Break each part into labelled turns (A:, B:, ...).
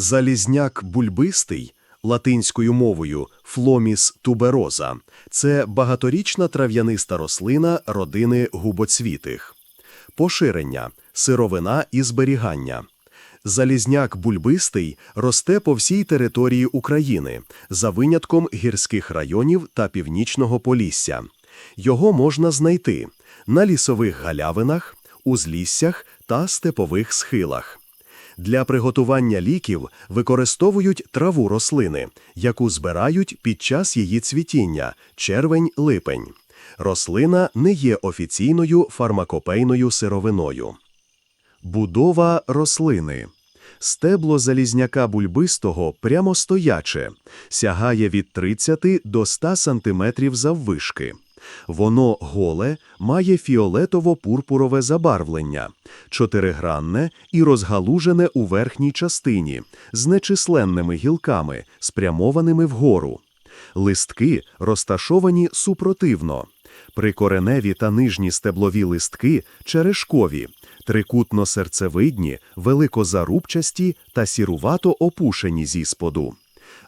A: Залізняк бульбистий латинською мовою фломіс тубероза це багаторічна трав'яниста рослина родини губоцвітих. Поширення сировина і зберігання. Залізняк бульбистий росте по всій території України, за винятком гірських районів та північного Полісся. Його можна знайти на лісових галявинах, узліссях та степових схилах. Для приготування ліків використовують траву рослини, яку збирають під час її цвітіння червень-липень. Рослина не є офіційною фармакопейною сировиною. Будова рослини. Стебло залізняка бульбистого прямостояче, сягає від 30 до 100 см заввишки. Воно голе, має фіолетово-пурпурове забарвлення, чотиригранне і розгалужене у верхній частині, з нечисленними гілками, спрямованими вгору. Листки розташовані супротивно. Прикореневі та нижні стеблові листки черешкові, трикутно-серцевидні, великозарубчасті та сірувато опушені зі споду.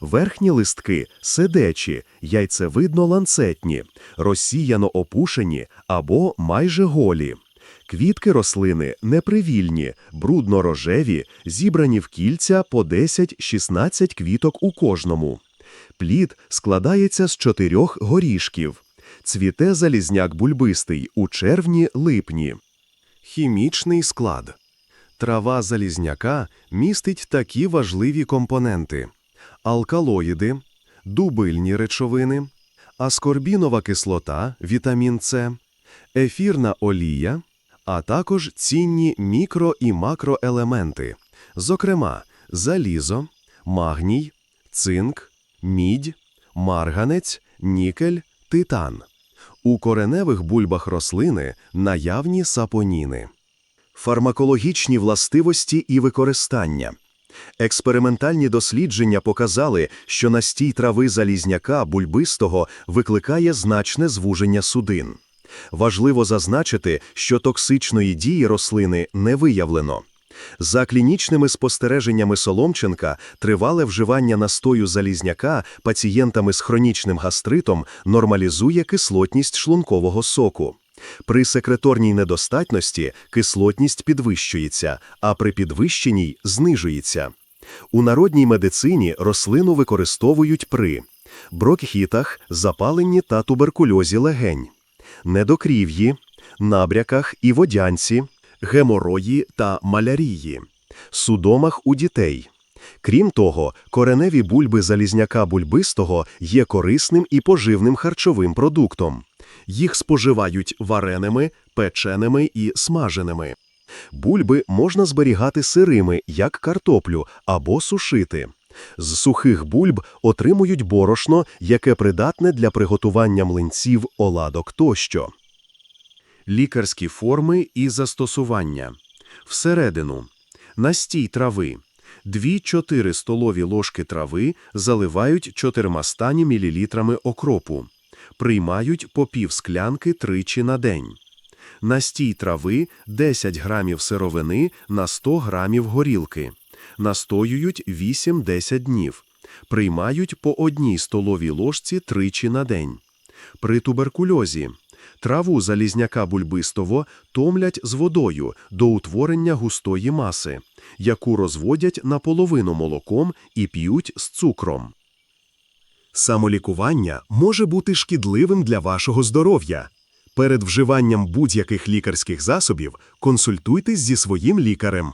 A: Верхні листки седечі, яйцевидно-ланцетні, розсіяно опушені або майже голі. Квітки рослини непривільні, брудно-рожеві, зібрані в кільця по 10-16 квіток у кожному. Плід складається з чотирьох горішків. Цвіте залізняк бульбистий у червні-липні. Хімічний склад. Трава залізняка містить такі важливі компоненти: алкалоїди, дубильні речовини, аскорбінова кислота, вітамін С, ефірна олія, а також цінні мікро- і макроелементи, зокрема залізо, магній, цинк, мідь, марганець, нікель, титан. У кореневих бульбах рослини наявні сапоніни. Фармакологічні властивості і використання. Експериментальні дослідження показали, що настій трави залізняка бульбистого викликає значне звуження судин. Важливо зазначити, що токсичної дії рослини не виявлено. За клінічними спостереженнями Соломченка, тривале вживання настою залізняка пацієнтами з хронічним гастритом нормалізує кислотність шлункового соку. При секреторній недостатності кислотність підвищується, а при підвищеній знижується. У народній медицині рослину використовують при бронхітах, запаленні та туберкульозі легень, недокрів'ї, набряках і водянці, геморої та малярії, судомах у дітей. Крім того, кореневі бульби залізняка бульбистого є корисним і поживним харчовим продуктом. Їх споживають вареними, печеними і смаженими. Бульби можна зберігати сирими, як картоплю, або сушити. З сухих бульб отримують борошно, яке придатне для приготування млинців, оладок тощо. Лікарські форми і застосування. Всередину. Настій трави. 2-4 столові ложки трави заливають 400 мл окропу. Приймають по пів склянки тричі на день. Настій трави 10 грамів сировини на 100 грамів горілки. Настоюють 8-10 днів. Приймають по одній столовій ложці тричі на день. При туберкульозі траву залізняка бульбистого томлять з водою до утворення густої маси, яку розводять наполовину молоком і п'ють з цукром. Самолікування може бути шкідливим для вашого здоров'я. Перед вживанням будь-яких лікарських засобів консультуйтесь зі своїм лікарем.